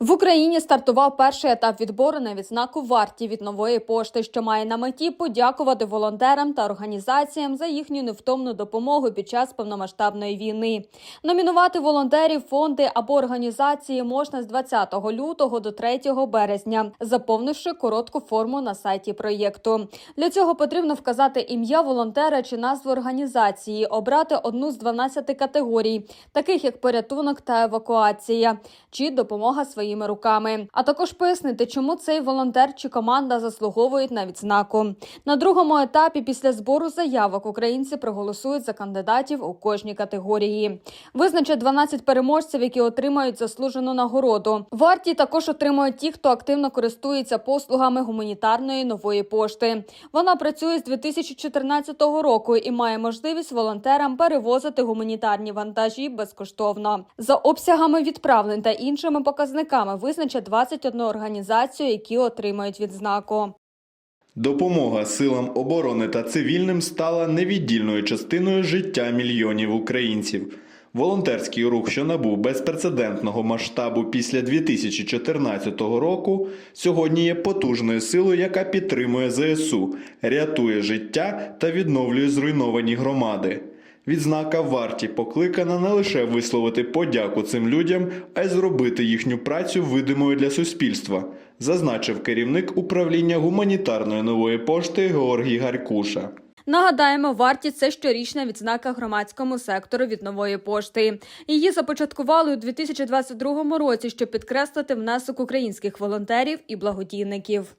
В Україні стартував перший етап відбору на відзнаку варті від нової пошти, що має на меті подякувати волонтерам та організаціям за їхню невтомну допомогу під час повномасштабної війни. Номінувати волонтерів, фонди або організації можна з 20 лютого до 3 березня, заповнивши коротку форму на сайті проєкту. Для цього потрібно вказати ім'я волонтера чи назву організації, обрати одну з 12 категорій, таких як порятунок та евакуація, чи допомога своїми руками. А також пояснити, чому цей волонтер чи команда заслуговують на відзнаку. На другому етапі після збору заявок українці проголосують за кандидатів у кожній категорії. Визначать 12 переможців, які отримають заслужену нагороду. Варті також отримують ті, хто активно користується послугами гуманітарної нової пошти. Вона працює з 2014 року і має можливість волонтерам перевозити гуманітарні вантажі безкоштовно. За обсягами відправлень та іншими показниками визначать 21 організацію, які отримають відзнаку. Допомога силам оборони та цивільним стала невіддільною частиною життя мільйонів українців. Волонтерський рух, що набув безпрецедентного масштабу після 2014 року, сьогодні є потужною силою, яка підтримує ЗСУ, рятує життя та відновлює зруйновані громади. Відзнака варті покликана не лише висловити подяку цим людям, а й зробити їхню працю видимою для суспільства, зазначив керівник управління гуманітарної нової пошти Георгій Гаркуша. Нагадаємо, варті це щорічна відзнака громадському сектору від нової пошти. Її започаткували у 2022 році, щоб підкреслити внесок українських волонтерів і благодійників.